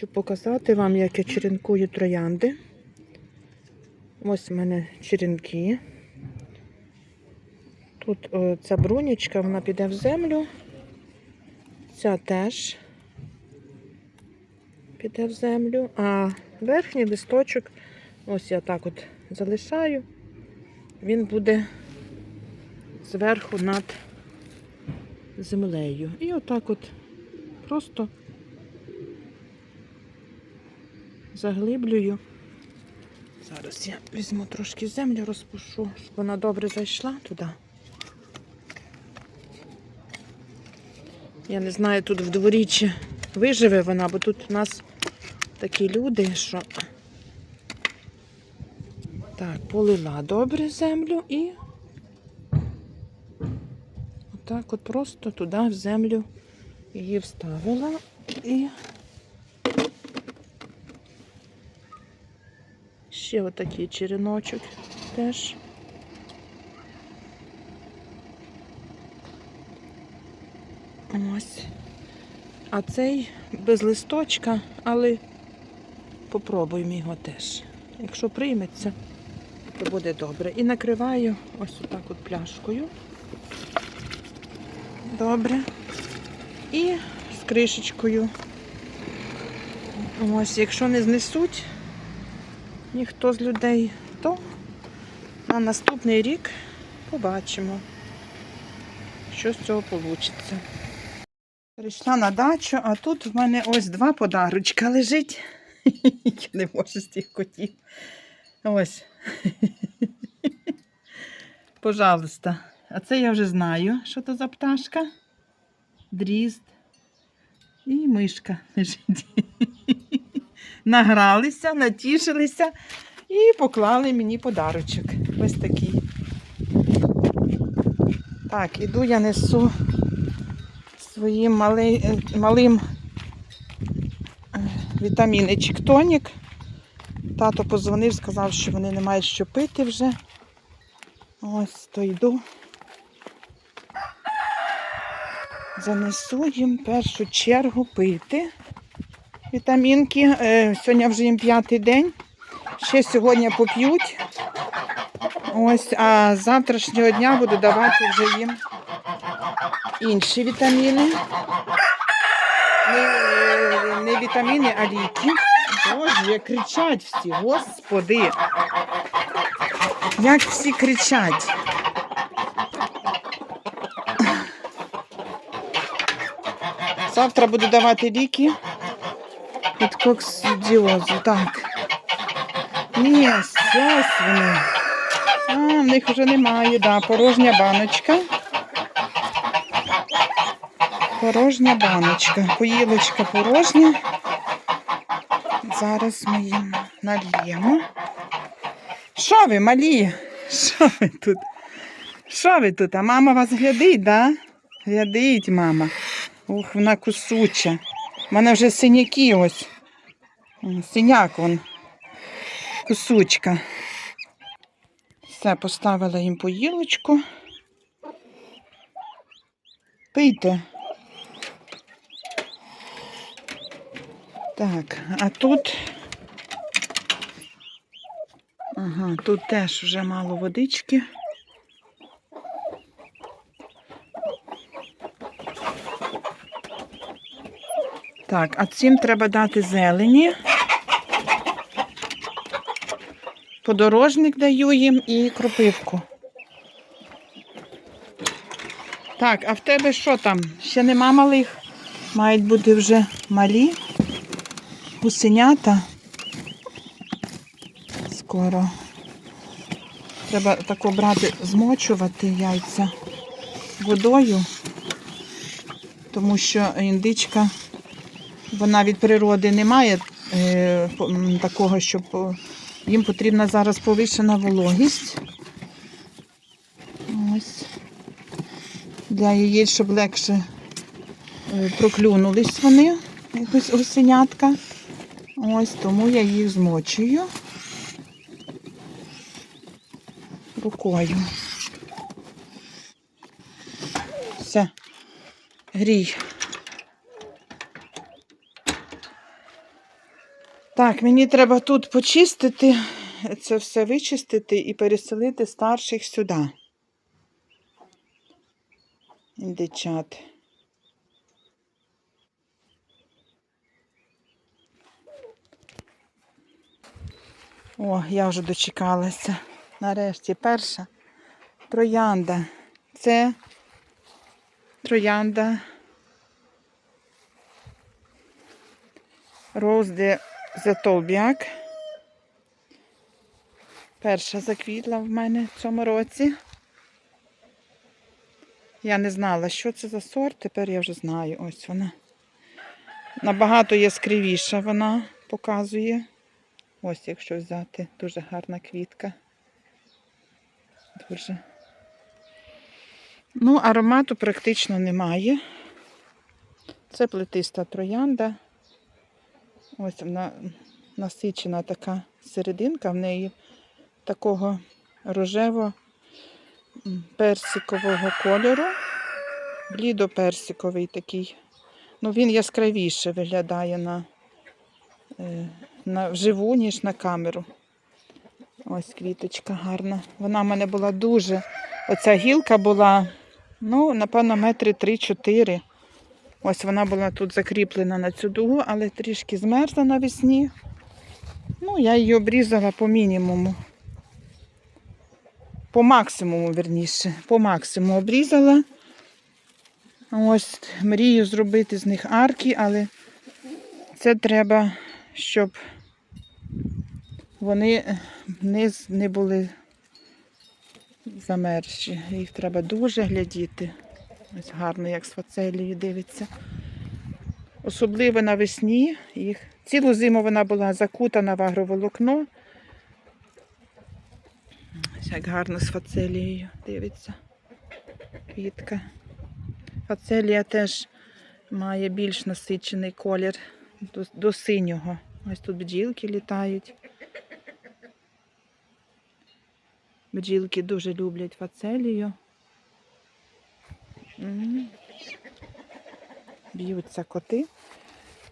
Хочу показати вам, як я черенкую троянди. Ось в мене черенки. Тут о, ця брунічка, вона піде в землю. Ця теж піде в землю. А верхній листочок, ось я так от залишаю, він буде зверху над землею. І отак от просто заглиблюю. Зараз я візьму трошки землю, розпушу, щоб вона добре зайшла туди. Я не знаю, тут в дворі чи виживе вона, бо тут у нас такі люди, що так, полила добре землю і отак от просто туди в землю її вставила і ще отакий череночок теж. Ось. А цей без листочка, але попробуємо його теж. Якщо прийметься, то буде добре. І накриваю ось отак от пляшкою. Добре. І з кришечкою. Ось, якщо не знесуть ніхто з людей, то на наступний рік побачимо, що з цього вийде. Прийшла на дачу, а тут в мене ось два подарочка лежить. Я не можу з тих котів. Ось. Пожалуйста. А це я вже знаю, що то за пташка. Дрізд. І мишка лежить. Награлися, натішилися і поклали мені подарочок. Ось такий. Так, іду я несу своїм мали, малим е, вітамінчик тонік. Тато позвонив, сказав, що вони не мають що пити вже. Ось то йду. Занесу їм першу чергу пити вітамінки. Е, Сьогодні вже їм п'ятий день. Ще сьогодні поп'ють. Ось, а з завтрашнього дня буду давати вже їм інші вітаміни. Не, не вітаміни, а ліки. Боже, кричать всі, господи. Як всі кричать. Завтра буду давати ліки від коксидіозу. Так. Ні, ось вони. А, в них вже немає, да, порожня баночка. Порожня баночка. Поїлочка порожня. Зараз ми їм нальємо. Що ви, малі? Що ви тут? Що ви тут? А мама вас глядить, да? Глядить, мама. Ух, вона кусуча. У мене вже синяки ось. Синяк вон. Кусучка. Все, поставила їм поїлочку. Пийте. Так, а тут. Ага, тут теж вже мало водички. Так, а цим треба дати зелені. Подорожник даю їм і кропивку. Так, а в тебе що там? Ще нема малих? Мають бути вже малі. Гусенята. Скоро. Треба тако брати, змочувати яйця водою, тому що індичка, вона від природи не має е, такого, щоб е, їм потрібна зараз повищена вологість. Ось. Для яєць, щоб легше е, проклюнулись вони, якось гусенятка. Ось тому я їх змочую рукою. Все, грій. Так, мені треба тут почистити, це все вичистити і переселити старших сюди. Індичат. О, я вже дочекалася. Нарешті перша троянда. Це троянда de Zetolbiak. Перша заквітла в мене в цьому році. Я не знала, що це за сорт, тепер я вже знаю. Ось вона. Набагато яскравіша вона показує. Ось, якщо взяти, дуже гарна квітка. Дуже. Ну, аромату практично немає. Це плетиста троянда. Ось вона насичена така серединка, в неї такого рожево-персикового кольору. Блідо-персиковий такий. Ну, він яскравіше виглядає на, е, на вживу, ніж на камеру. Ось квіточка гарна. Вона в мене була дуже. Оця гілка була, ну, напевно, метри 3-4. Ось вона була тут закріплена на цю дугу, але трішки змерзла навесні. Ну, я її обрізала по мінімуму. По максимуму, верніше. По максимуму обрізала. Ось мрію зробити з них арки, але це треба, щоб вони не, з- не були замерзші. Їх треба дуже глядіти. Ось гарно, як з фацелією дивиться. Особливо навесні їх. Цілу зиму вона була закутана в агроволокно. Ось як гарно з фацелією дивиться. Квітка. Фацелія теж має більш насичений колір до, до синього. Ось тут бджілки літають. Бджілки дуже люблять фацелію. Б'ються коти.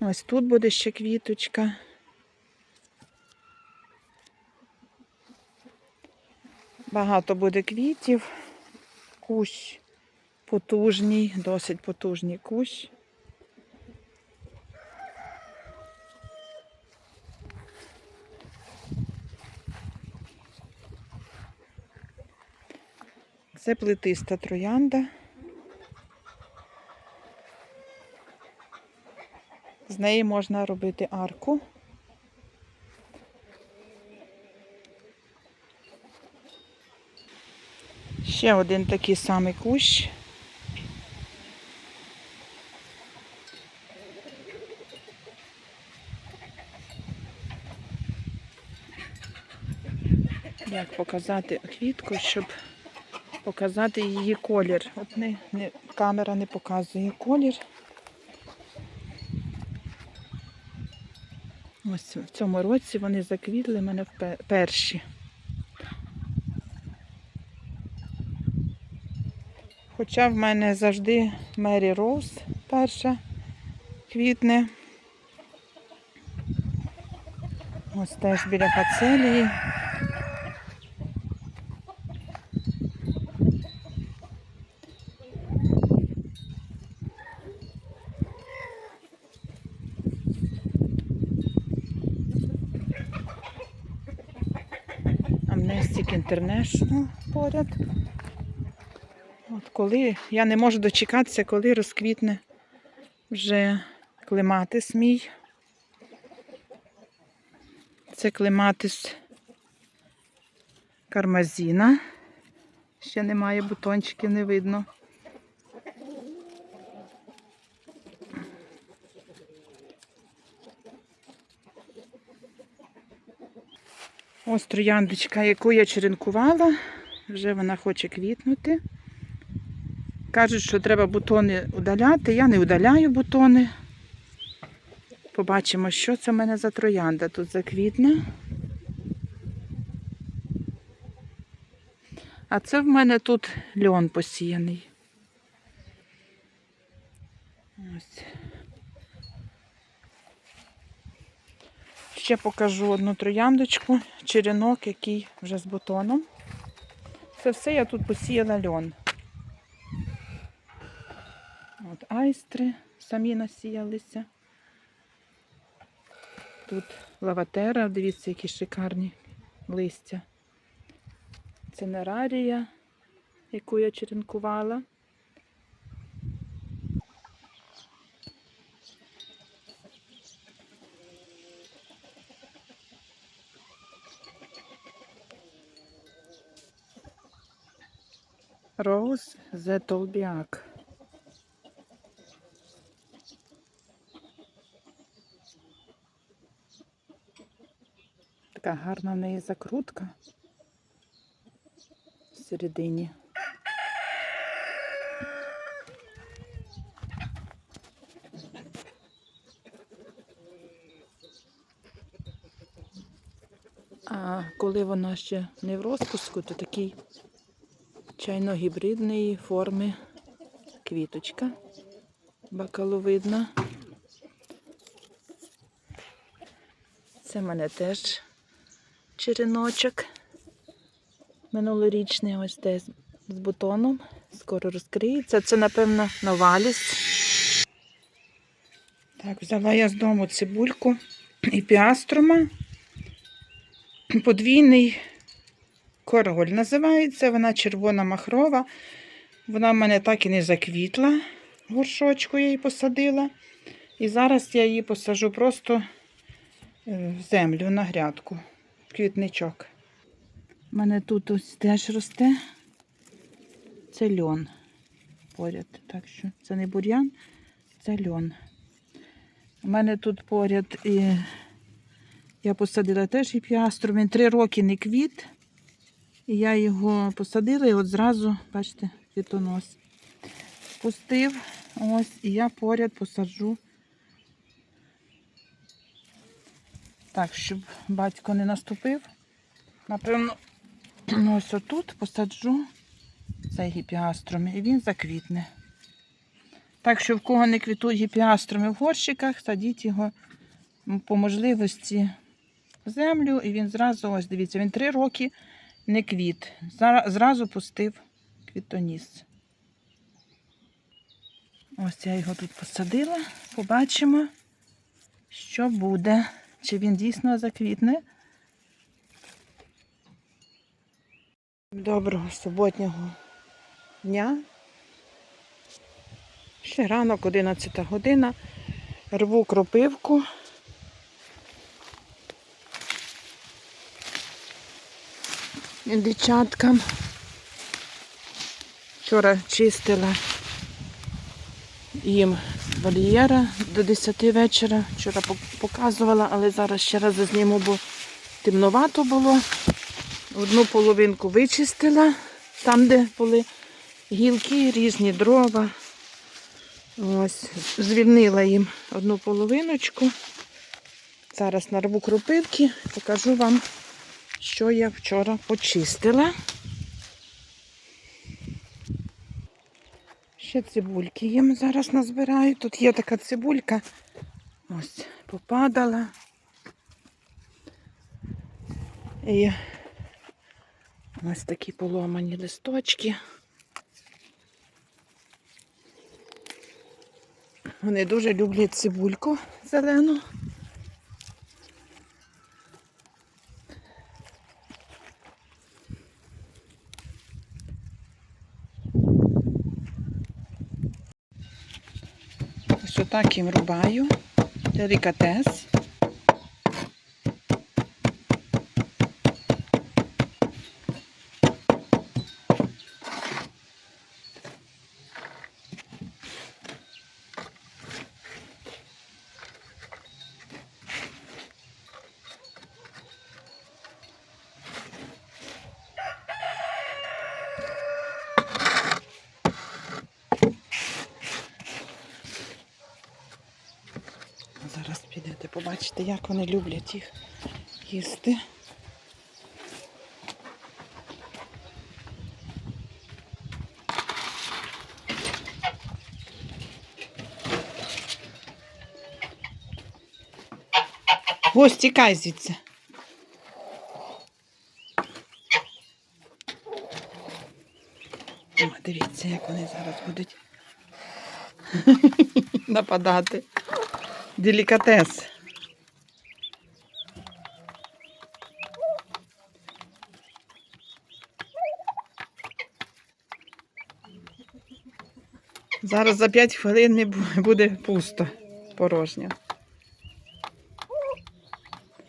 Ось тут буде ще квіточка. Багато буде квітів. Кущ потужний, досить потужний кущ. Це плетиста троянда. З неї можна робити арку. Ще один такий самий кущ. Як показати квітку, щоб показати її колір. От не, не, камера не показує колір. Ось в цьому році вони заквітли мене перші. Хоча в мене завжди Мері Роуз перша квітне. Ось теж біля фацелії. Amnestic поряд. От коли я не можу дочекатися, коли розквітне вже клематис мій. Це клематис кармазіна. Ще немає бутончиків, не видно. Ось трояндочка, яку я черенкувала, вже вона хоче квітнути. Кажуть, що треба бутони удаляти. Я не удаляю бутони. Побачимо, що це в мене за троянда тут заквітне. А це в мене тут льон посіяний. Ось. Ще покажу одну трояндочку, черенок, який вже з бутоном. Це все я тут посіяла льон. От айстри самі насіялися. Тут лаватера, дивіться, які шикарні листя. Це нерарія, яку я черенкувала. Роуз зе Толбіак. Така гарна в неї закрутка всередині. А коли вона ще не в розпуску, то такий чайно-гібридної форми квіточка бакаловидна. Це в мене теж череночок. Минулорічний ось те з з бутоном. Скоро розкриється. Це, напевно, новаліс. Так, взяла я з дому цибульку і піаструма. Подвійний король називається. Вона червона махрова. Вона в мене так і не заквітла. Горшочку я її посадила. І зараз я її посажу просто е, в землю на грядку. в Квітничок. У мене тут ось теж росте. Це льон поряд. Так що це не бур'ян, це льон. У мене тут поряд і я посадила теж і піастру. Він три роки не квіт. І я його посадила і от зразу, бачите, квітонос пустив. Ось, і я поряд посаджу. Так, щоб батько не наступив. Напевно, ну, ось отут посаджу цей гіпіаструм і він заквітне. Так що в кого не квітують гіпіаструми в горщиках, садіть його по можливості в землю, і він зразу, ось дивіться, він три роки не квіт. Зразу пустив квітоніс. Ось я його тут посадила. Побачимо, що буде. Чи він дійсно заквітне. Доброго суботнього дня. Ще ранок, 11 година. Рву кропивку. Дівчаткам. Вчора чистила їм вольєра до 10 вечора. Вчора показувала, але зараз ще раз зазніму, бо темновато було. Одну половинку вичистила, там, де були гілки, різні дрова. Ось, звільнила їм одну половиночку. Зараз нарву кропивки, покажу вам, що я вчора почистила. Ще цибульки їм зараз назбираю. Тут є така цибулька. Ось, попадала. І ось такі поломані листочки. Вони дуже люблять цибульку зелену. Ось отак їм рубаю. Делікатес. Зараз побачите, як вони люблять їх їсти. Ось, тікай звідси. О, дивіться, як вони зараз будуть нападати. Делікатес. Зараз за 5 хвилин не буде пусто, порожньо.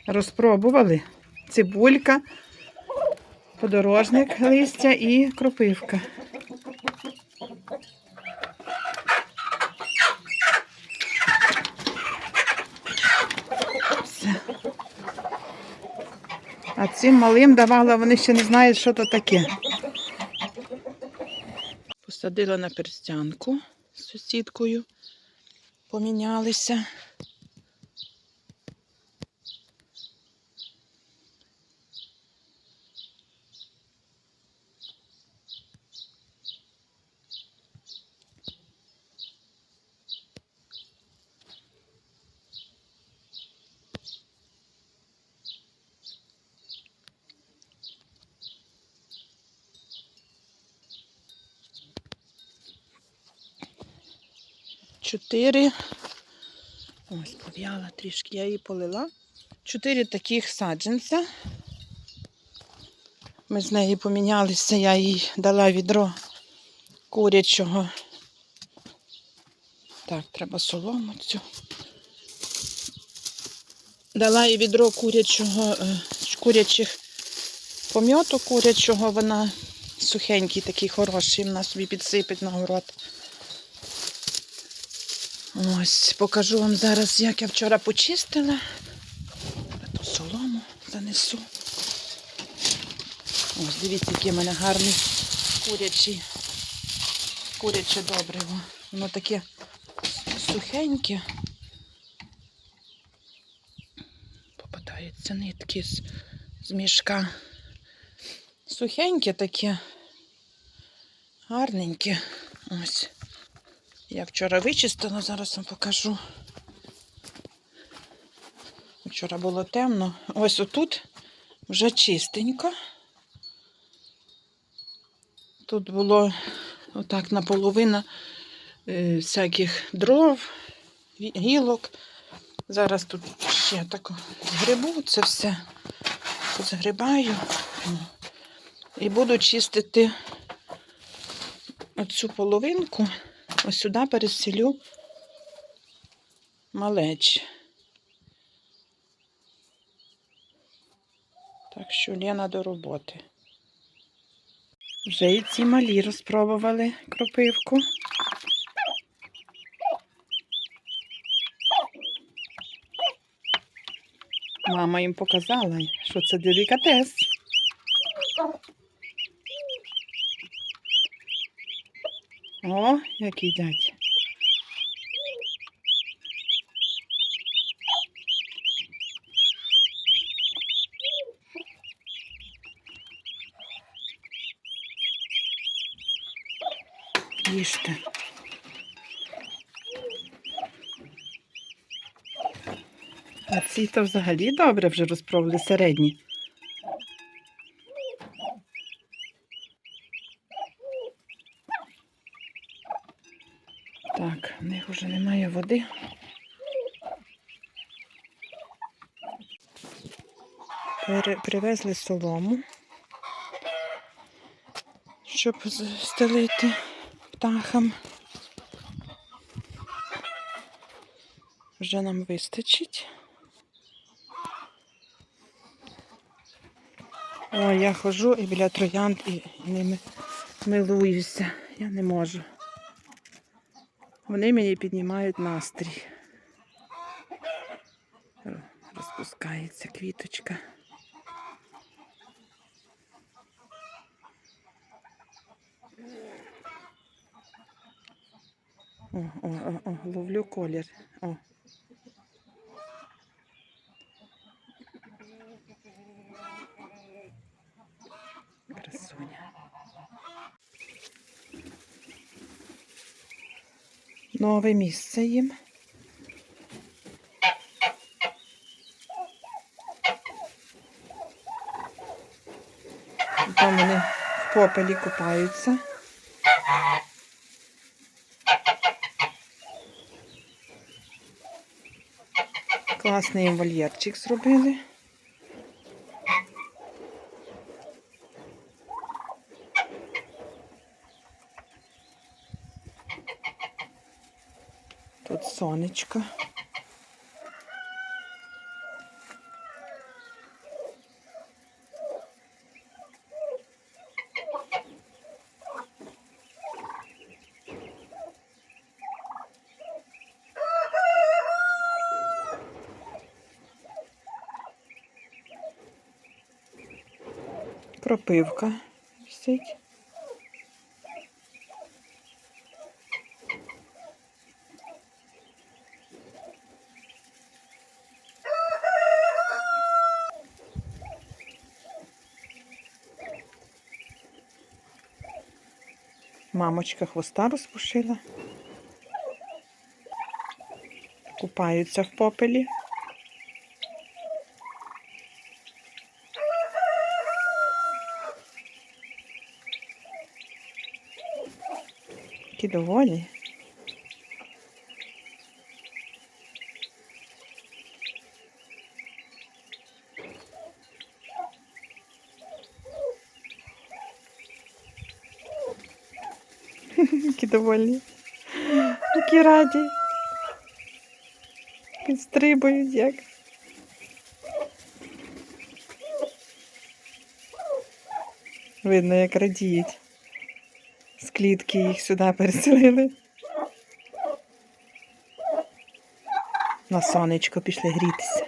Розпробували цибулька, подорожник листя і кропивка. Все. А цим малим давала, вони ще не знають, що то таке. Посадила на перстянку з сусідкою, помінялися. Чотири. Ось пов'яла трішки, я її полила. Чотири таких саджанця. Ми з нею помінялися, я їй дала відро курячого. Так, треба солому цю. Дала їй відро курячого, е, курячих пом'яту курячого, вона сухенький, такий хороший, вона собі підсипить на город. Ось, покажу вам зараз, як я вчора почистила. Ту солому занесу. Ось, дивіться, який в мене гарний курячий, куряче добриво. Воно таке сухеньке. Попадаються нитки з, з мішка. Сухеньке таке, гарненьке. Ось. Я вчора вичистила, зараз вам покажу. Вчора було темно. Ось отут вже чистенько. Тут було отак наполовину е, всяких дров, гілок. Зараз тут ще так згребу це все. Позгрібаю. О. І буду чистити оцю половинку. Ось сюди переселю малеч. Так що Лена до роботи. Вже і ці малі розпробували кропивку. Мама їм показала, що це делікатес. О, як їдять. Їжте. А ці то взагалі добре вже розпробували середні. Так, в них вже немає води. Пере- Привезли солому, щоб стелити птахам. Вже нам вистачить. О, я ходжу і біля троянд і ними милуюся. Я не можу. Вони мені піднімають настрій. Розпускається квіточка. О, о, о, о, ловлю колір. О. Красуня. Нове місце їм. Там вони в попелі купаються. Класний їм вольєрчик зробили. Тут сонечко. Кропивка висить. Мамочка хвоста розпушила. Купаються в попелі. Які доволі. Які довольні. Які раді. Підстрибують як. Видно, як радіють. Клітки їх сюди переселили. На сонечко пішли грітися.